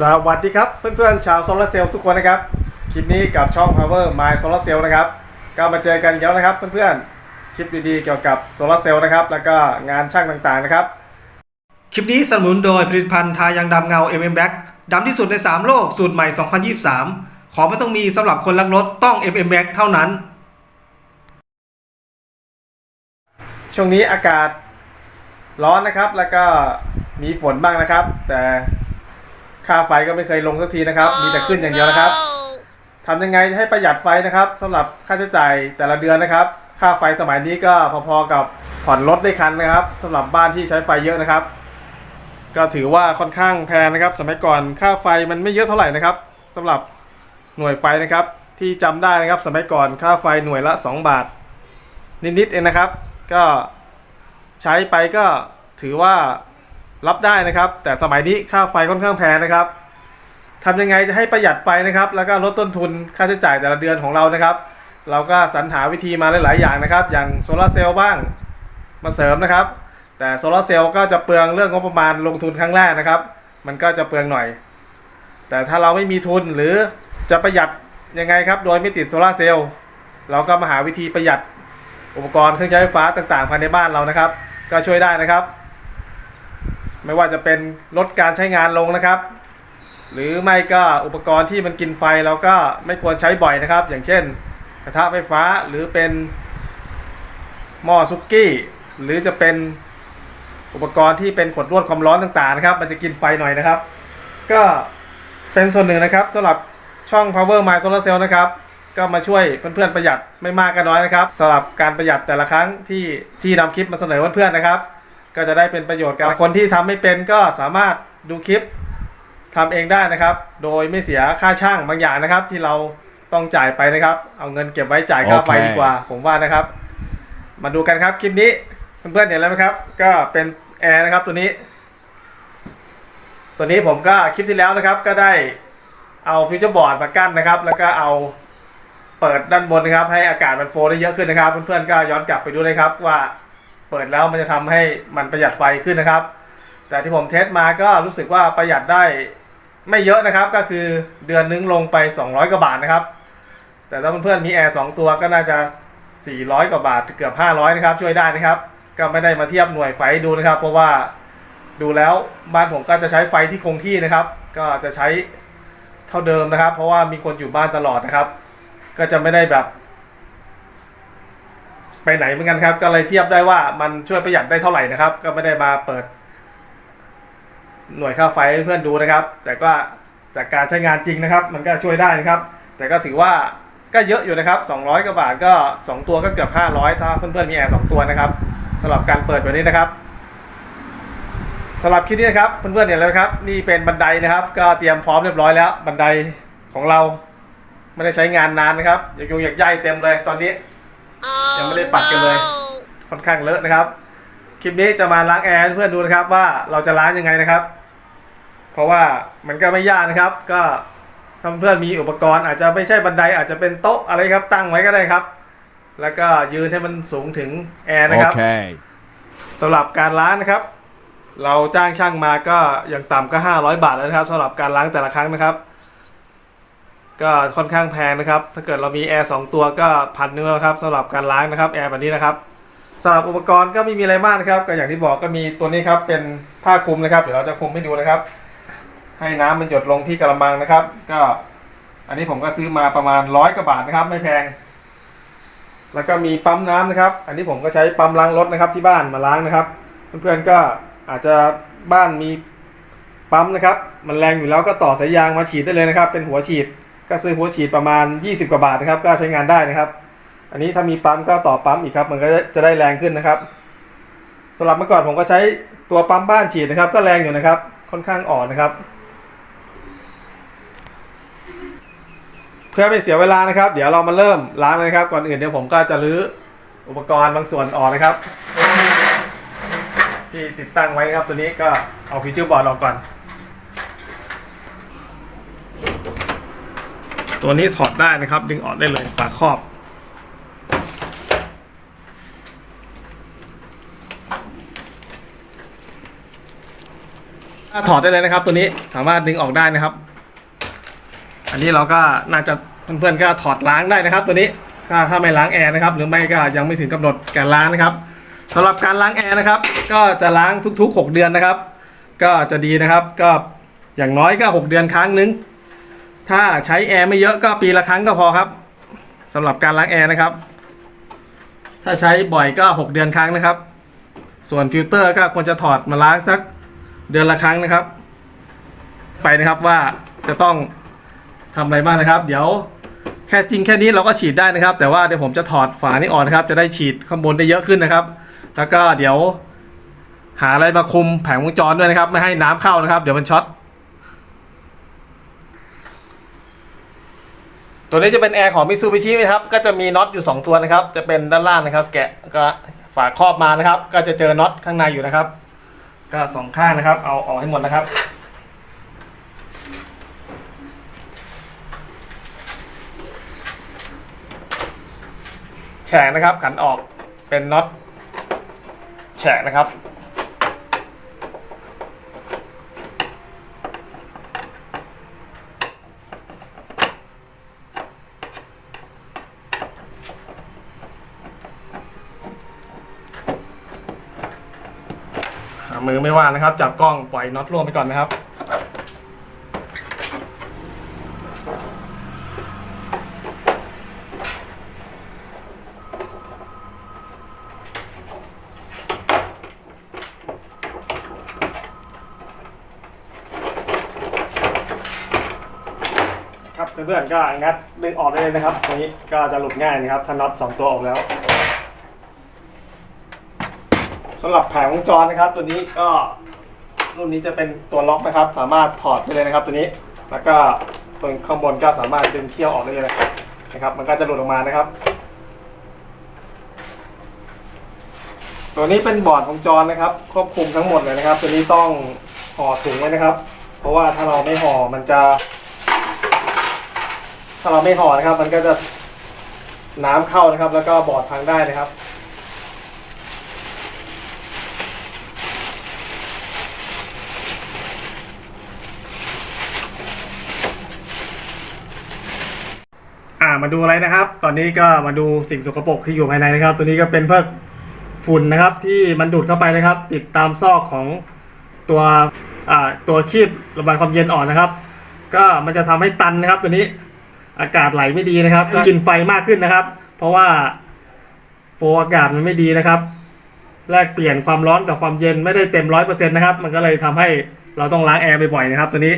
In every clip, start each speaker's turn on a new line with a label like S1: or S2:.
S1: สวัสดีครับเพื่อนๆชาวโซลาร์เซลล์ทุกคนนะครับคลิปนี้กับช่อง Power My Solar Cell นะครับก็มาเจอกันอีกแล้วนะครับเพื่อนๆคลิปดีๆเกี่ยวกับโซลาร์เซลล์นะครับแล้วก็งานช่างต่างๆนะครับ คลิปนี้สนับสนุนโดยผลิตภัณฑ์ทายังดำเงา MM Black ดำที่สุดใน 3 โลกสูตรใหม่ 2023 ขอไม่ต้องมีสำหรับคนรักรถต้อง MM Black เท่านั้น ช่วงนี้อากาศร้อนนะครับแล้วก็มีฝนบ้างนะครับ แต่ ค่าไฟก็ไม่เคยลงสักทีนะครับ มีแต่ขึ้นอย่างเดียวนะครับทำยังไงให้ประหยัดไฟนะครับสำหรับค่าใช้จ่ายแต่ละเดือนนะครับ ค่าไฟสมัยนี้ก็พอๆกับผ่อนรถได้คันนะครับสำหรับบ้านที่ใช้ไฟเยอะนะครับ ก็ถือว่าค่อนข้างแพงนะครับ สมัยก่อนค่าไฟมันไม่เยอะเท่าไหร่นะครับสำหรับหน่วยไฟนะครับ ที่จำได้นะครับ สมัยก่อนค่าไฟหน่วยละ 2 บาท นิดๆเองนะครับ ก็ใช้ไปก็ถือว่า รับได้นะครับ แต่สมัยนี้ค่าไฟค่อนข้างแพงนะครับทำยังไงจะให้ประหยัดไฟนะครับ แล้วก็ลดต้นทุนค่าใช้จ่ายแต่ละเดือนของเรานะครับ เราก็สรรหาวิธีมาหลาย ๆ อย่างนะครับ อย่างโซลาเซลล์บ้างมาเสริมนะครับ แต่โซลาเซลล์ก็จะเปลืองเรื่องงบประมาณลงทุนครั้งแรกนะครับ มันก็จะเปลืองหน่อย แต่ถ้าเราไม่มีทุนหรือจะประหยัดยังไงครับ โดยไม่ติดโซลาเซลล์เราก็มาหาวิธีประหยัดอุปกรณ์เครื่องใช้ไฟฟ้าต่าง ๆ ภายในบ้านเรานะครับ ก็ช่วยได้นะครับ ไม่ว่าจะเป็นลดการใช้งานลงนะครับ หรือไม่ก็อุปกรณ์ที่มันกินไฟเราก็ไม่ควรใช้บ่อยนะครับ อย่างเช่น กระทะไฟฟ้าหรือเป็นหม้อซุกี้ หรือจะเป็นอุปกรณ์ที่เป็นขดลวดความร้อนต่างๆนะครับ มันจะกินไฟหน่อยนะครับ ก็เป็นส่วนหนึ่งนะครับสำหรับช่อง Power My Solar Cell นะครับ ก็มาช่วยเพื่อนๆประหยัดไม่มากก็น้อยนะครับสำหรับการประหยัดแต่ละครั้งที่ที่นำคลิปมาเสนอเพื่อนๆนะครับ ก็จะได้เป็นประโยชน์กับคนที่ทำไม่เป็นก็สามารถดูคลิปทำเองได้นะครับ โดยไม่เสียค่าช่างบางอย่างนะครับ ที่เราต้องจ่ายไปนะครับ เอาเงินเก็บไว้จ่ายค่าไฟ
S2: โอเค
S1: ดีกว่า ผมว่านะครับ มาดูกันครับคลิปนี้เพื่อนๆเห็นแล้วไหมครับ ก็เป็นแอร์นะครับตัวนี้ ตัวนี้ผมก็คลิปที่แล้วนะครับ ก็ได้เอาฟิวเจอร์บอร์ดมากั้นนะครับ แล้วก็เอาเปิดด้านบนนะครับ ให้อากาศมันโฟลว์ได้เยอะขึ้นนะครับ เพื่อนๆก็ย้อนกลับไปดูเลยครับว่า เปิดแล้วมันจะทำให้มันประหยัดไฟขึ้นนะครับ แต่ที่ผมเทสมาก็รู้สึกว่าประหยัดได้ไม่เยอะนะครับ ก็คือเดือนนึงลงไป 200 กว่าบาทนะครับ แต่ถ้าเพื่อนๆมีแอร์2ตัวก็น่าจะ 400 กว่าบาทเกือบ 500 นะครับ ช่วยได้นะครับ ก็ไม่ได้มาเทียบหน่วยไฟดูนะครับ เพราะว่าดูแล้วบ้านผมก็จะใช้ไฟที่คงที่นะครับ ก็จะใช้เท่าเดิมนะครับ เพราะว่ามีคนอยู่บ้านตลอดนะครับ ก็จะไม่ได้แบบ ไปไหนเหมือนกันครับ ก็เลยเทียบได้ว่ามันช่วยประหยัดได้เท่าไหร่นะครับ ก็ไม่ได้มาเปิด หน่วยค่าไฟเพื่อนดูนะครับ แต่ก็จากการใช้งานจริงนะครับ มันก็ช่วยได้นะครับ แต่ก็ถือว่าก็เยอะอยู่นะครับ 200กว่าบาทก็ 2 ตัวก็เกือบ 500 ถ้าเพื่อนๆมีแอร์2ตัวนะครับสำหรับการเปิดแบบนี้นะครับสำหรับคลิปนี้นะครับเพื่อนๆเห็นแล้วไหมครับ นี่เป็นบันไดนะครับ ก็เตรียมพร้อมเรียบร้อยแล้ว บันไดของเราไม่ได้ใช้งานนานนะครับอยากยุงอยากใยเต็มเลยตอนนี้ ยังไม่ได้ปัดกันเลยค่อนข้างเลอะนะครับ คลิปนี้จะมาล้างแอร์ให้เพื่อนดูนะครับว่าเราจะล้างยังไงนะครับ เพราะว่ามันก็ไม่ยากนะครับ ก็ถ้าเพื่อนมีอุปกรณ์อาจจะไม่ใช่บันไดอาจจะเป็นโต๊ะอะไรครับตั้งไว้ก็ได้ครับ แล้วก็ยืนให้มันสูงถึงแอร์นะครับ
S2: Okay.
S1: สำหรับการล้างนะครับ เราจ้างช่างมาก็อย่างต่ำก็ 500 บาทแล้วนะครับสำหรับการล้างแต่ละครั้งนะครับ ก็ค่อนข้างแพงนะครับ ถ้าเกิดเรามีแอร์สองตัวก็พันนึงแล้วครับสำหรับการล้างนะครับแอร์แบบนี้นะครับสำหรับอุปกรณ์ก็ไม่มีอะไรมากนะครับ ก็อย่างที่บอกก็มีตัวนี้ครับเป็นผ้าคลุมนะครับเดี๋ยวเราจะคลุมให้ดูนะครับ ให้น้ำมันหยดลงที่กระมังนะครับ ก็อันนี้ผมก็ซื้อมาประมาณร้อยกว่าบาทนะครับ ไม่แพง แล้วก็มีปั๊มน้ำนะครับ อันนี้ผมก็ใช้ปั๊มล้างรถนะครับที่บ้านมาล้างนะครับ เพื่อนๆก็อาจจะบ้านมีปั๊มนะครับ มันแรงอยู่แล้วก็ต่อสายยางมาฉีดได้เลยนะครับ เป็นหัวฉีด ก็ซื้อหัวฉีดประมาณ 20 กว่าบาทนะครับ ก็ใช้งานได้นะครับ อันนี้ถ้ามีปั๊มก็ต่อปั๊มอีกครับ มันก็จะได้แรงขึ้นนะครับสำหรับเมื่อก่อนผมก็ใช้ตัวปั๊มบ้านฉีดนะครับ ก็แรงอยู่นะครับ ค่อนข้างอ่อนนะครับ เพื่อไม่เสียเวลานะครับ เดี๋ยวเรามาเริ่มล้างเลยนะครับ ก่อนอื่นเดี๋ยวผมก็จะรื้ออุปกรณ์บางส่วนออกนะครับ ที่ติดตั้งไว้นะครับ ตัวนี้ก็เอาฟีเจอร์บอร์ดออกก่อน ตัวนี้ถอดได้นะครับ ดึงออกได้เลยฝาครอบ ถอดได้เลยนะครับ ตัวนี้สามารถดึงออกได้นะครับ อันนี้เราก็น่าจะเพื่อนๆก็ถอดล้างได้นะครับ ตัวนี้ถ้าถ้าไม่ล้างแอร์นะครับ หรือไม่ก็ยังไม่ถึงกำหนดการล้างนะครับสำหรับการล้างแอร์นะครับ ก็จะล้างทุกๆ 6 เดือนนะครับ ก็จะดีนะครับ ก็อย่างน้อยก็ 6 เดือนครั้งนึง ถ้าใช้แอร์ไม่เยอะก็ปีละครั้งก็พอครับสำหรับการล้างแอร์นะครับ ถ้าใช้บ่อยก็ 6 เดือนครั้งนะครับ ส่วนฟิลเตอร์ก็ควรจะถอดมาล้างสักเดือนละครั้งนะครับ ไปนะครับว่าจะต้องทำอะไรบ้างนะครับ เดี๋ยวแค่จริงแค่นี้เราก็ฉีดได้นะครับ แต่ว่าเดี๋ยวผมจะถอดฝานี้ออกนะครับ จะได้ฉีดข้างบนได้เยอะขึ้นนะครับ แล้วก็เดี๋ยวหาอะไรมาคุมแผงวงจรด้วยนะครับ ไม่ให้น้ำเข้านะครับ เดี๋ยวมันช็อต ตัวนี้จะเป็นแอร์ของมิซูบิชินะครับ ก็จะมีน็อตอยู่ 2 ตัวนะครับ จะเป็นด้านล่างนะครับ แกะก็ฝาครอบมานะครับ ก็จะเจอน็อตข้างในอยู่นะครับ ก็สองข้างนะครับ เอาออกให้หมดนะครับ แฉกนะครับ ขันออกเป็นน็อตแฉกนะครับ มือไม่ว่างนะครับ จับกล้องปล่อยน็อตร่วงไปก่อนนะครับ ครับเพื่อนๆก็งัดดึงออกได้เลยนะครับตัวนี้ก็จะหลุดง่ายนะครับถ้าน็อตสองตัวออกแล้ว สำหรับแผงวงจรนะครับ ตัวนี้ก็รุ่นนี้จะเป็นตัวล็อกนะครับ สามารถถอดได้เลยนะครับ ตัวนี้ แล้วก็ตรงข้างบนก็สามารถดึงเขี้ยวออกได้เลยนะครับ มันก็จะหลุดออกมานะครับ ตัวนี้เป็นบอร์ดวงจรนะครับ ควบคุมทั้งหมดเลยนะครับ ตัวนี้ต้องห่อถุงไว้นะครับ เพราะว่าถ้าเราไม่ห่อมันจะ ถ้าเราไม่ห่อนะครับ มันก็จะน้ำเข้านะครับ แล้วก็บอร์ดพังได้นะครับ มาดูอะไรนะครับ ตอนนี้ก็มาดูสิ่งสกปรกที่อยู่ภายในนะครับ ตัวนี้ก็เป็นพวกฝุ่นนะครับที่มันดูดเข้าไปนะครับ ติดตามซอกของตัวอ่าตัวคีบระบายความเย็นอ่อนนะครับ ก็มันจะทำให้ตันนะครับ ตัวนี้อากาศไหลไม่ดีนะครับก็กินไฟมากขึ้นนะครับ เพราะว่าโฟอากาศมันไม่ดีนะครับแลกเปลี่ยนความร้อนกับความเย็นไม่ได้เต็มร้อยเปอร์เซ็นต์นะครับ มันก็เลยทำให้เราต้องล้างแอร์บ่อยๆนะครับ ตัวนี้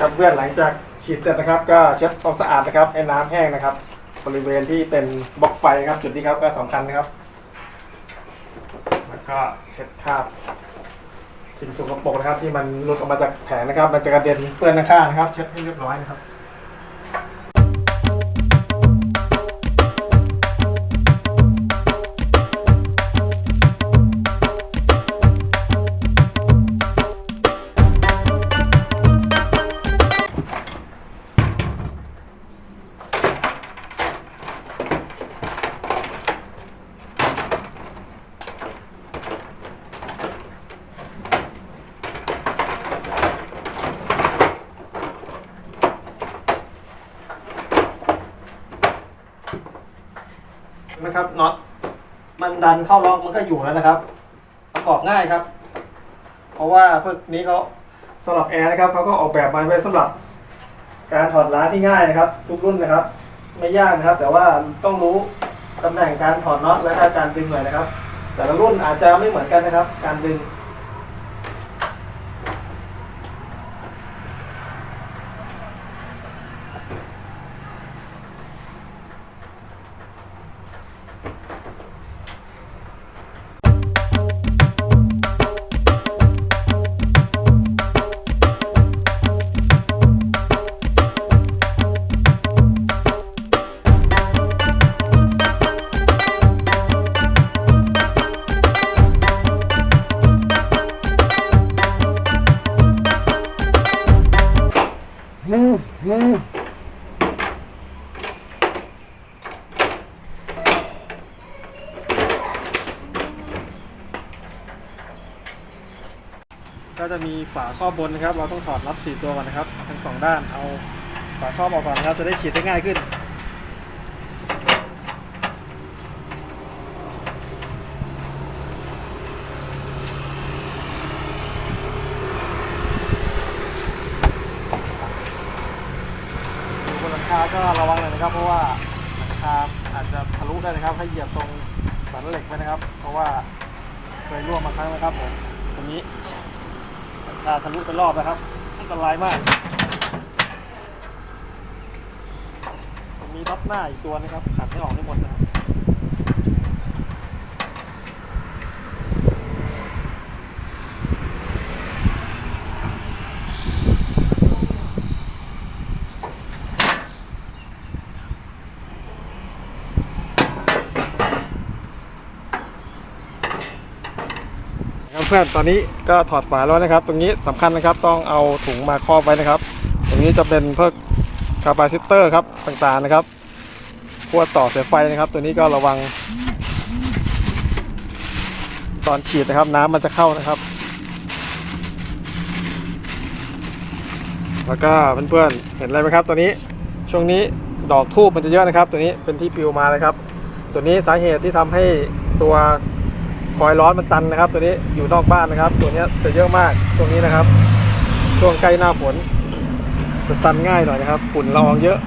S1: ครับเพื่อนหลังจากฉีดเสร็จนะครับ ก็เช็ดความสะอาดนะครับให้น้ำแห้งนะครับ บริเวณที่เป็นบล็อกไฟนะครับจุดนี้ครับก็สำคัญนะครับ แล้วก็เช็ดคราบสิ่งสกปรกนะครับ ที่มันหลุดออกมาจากแผงนะครับ มันจะกระเด็นเปื้อนข้างนะครับ เช็ดให้เรียบร้อยนะครับ ดันเข้าล็อกมันก็อยู่แล้วนะครับ ประกอบง่ายครับ เพราะว่าพวกนี้เขาสำหรับแอร์นะครับเขาก็ออกแบบมาไว้สำหรับ การถอดล้างที่ง่ายนะครับ ทุกรุ่นนะครับ ไม่ยากนะครับ แต่ว่าต้องรู้ตำแหน่งการถอดน็อตและก็การดึงหน่อยนะครับ แต่ละรุ่นอาจจะไม่เหมือนกันนะครับ การดึง ก็จะมีฝาครอบบนนะครับ เราต้องถอดน็อตสี่ตัวก่อนนะครับ ทั้งสองด้านเอาฝาครอบออกก่อนนะครับจะได้ฉีดได้ง่ายขึ้นอยู่บนหลังคาก็ระวังหน่อยนะครับ เพราะว่าหลังคาอาจจะทะลุได้นะครับให้เหยียบตรงสันเหล็กไว้นะครับ เพราะว่าเคยร่วงมาครั้งนะครับผมตรงนี้ หลังคาทะลุไปรอบนะครับอันตรายมาก มีท็อปหน้าอีกตัวนะครับขัดไม่ออกให้หมดนะครับ เพื่อนตอนนี้ก็ถอดฝาแล้วนะครับ ตรงนี้สำคัญนะครับต้องเอาถุงมาครอบไว้นะครับ ตรงนี้จะเป็นเพิ่มคาปาซิเตอร์ครับต่างๆนะครับขั้วต่อสายไฟนะครับ ตัวนี้ก็ระวัง ตอนฉีดนะครับ น้ำมันจะเข้านะครับ แล้วก็เพื่อนๆ เห็นอะไรไหมครับ ตัวนี้ช่วงนี้ดอกทูบมันจะเยอะนะครับ ตัวนี้เป็นที่ปลิวมาเลยครับ ตัวนี้สาเหตุที่ทำให้ตัว คอยร้อนมันตันนะครับตัวนี้อยู่นอกบ้านนะครับ ตัวนี้จะเยอะมากช่วงนี้นะครับ ช่วงใกล้หน้าฝนจะตันง่ายหน่อยนะครับฝุ่นละอองเยอะ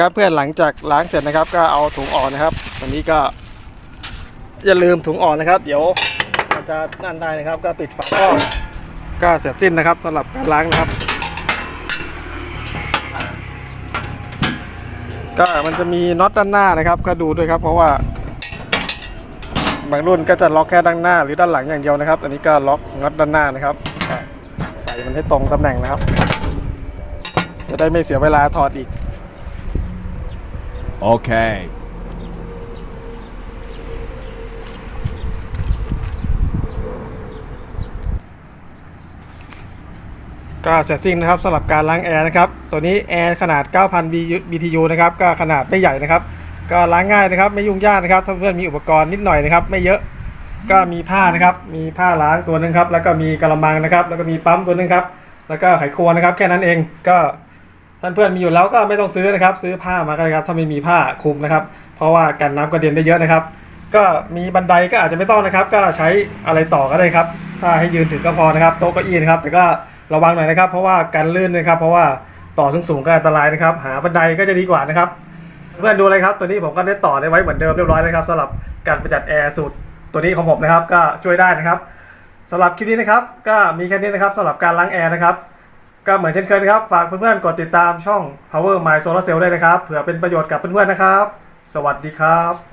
S1: นะครับเพื่อนหลังจากล้างเสร็จนะครับ ก็เอาถุงออกนะครับวันนี้ก็อย่าลืมถุงออกนะครับ เดี๋ยวมันจะนั่นได้นะครับ ก็ปิดฝาครอบก็เสร็จสิ้นนะครับสำหรับการล้างนะครับ ก็มันจะมีน็อตด้านหน้านะครับ ก็ดูด้วยครับ เพราะว่า บางรุ่นก็จะล็อกแค่ด้านหน้า หรือด้านหลังอย่างเดียวนะครับ อันนี้ก็ล็อกน็อตด้านหน้านะครับ ใส่มันให้ตรงตำแหน่งนะครับ จะได้ไม่เสียเวลาถอดอีก
S2: Okay.
S1: ก็เสร็จสิ้นนะครับสำหรับการล้างแอร์นะครับ ตัวนี้แอร์ขนาด 9,000 BTU นะครับ ก็ขนาดไม่ใหญ่นะครับ ก็ล้างง่ายนะครับ ไม่ยุ่งยากนะครับถ้าเพื่อนมีอุปกรณ์นิดหน่อยนะครับ ไม่เยอะ ก็มีผ้านะครับ มีผ้าล้างตัวหนึงครับ แล้วก็มีกระมังนะครับ แล้วก็มีปั๊มตัวหนึงครับ แล้วก็ไขควงนะครับ แค่นั้นเอง ก็ ท่านเพื่อนมีอยู่แล้วก็ไม่ต้องซื้อนะครับ ซื้อผ้ามาก็ได้ครับ ถ้าไม่มีผ้าคลุมนะครับ เพราะว่ากันน้ำกระเด็นได้เยอะนะครับ ก็มีบันไดก็อาจจะไม่ต้องนะครับ ก็ใช้อะไรต่อก็ได้ครับ ถ้าให้ยืนถึงก็พอนะครับ โต๊ะเก้าอี้นะครับ แต่ก็ระวังหน่อยนะครับ เพราะว่ากันลื่นนะครับ เพราะว่าต่อสูงๆก็อันตรายนะครับ หาบันไดก็จะดีกว่านะครับ เพื่อนดูเลยครับ ตัวนี้ผมก็ได้ต่อได้ไว้เหมือนเดิมเรียบร้อยนะครับสำหรับการประหยัดแอร์สูตรตัวนี้ของผมนะครับ ก็ช่วยได้นะครับสำหรับคลิปนี้นะครับ ก็มีแค่นี้นะครับสำหรับการล้างแอร์นะครับ ก็เหมือนเช่นเคยครับ ฝากเพื่อนๆ กดติดตามช่อง Power My Solar Cell ด้วยนะครับ เผื่อเป็นประโยชน์กับเพื่อนๆ นะครับ สวัสดีครับ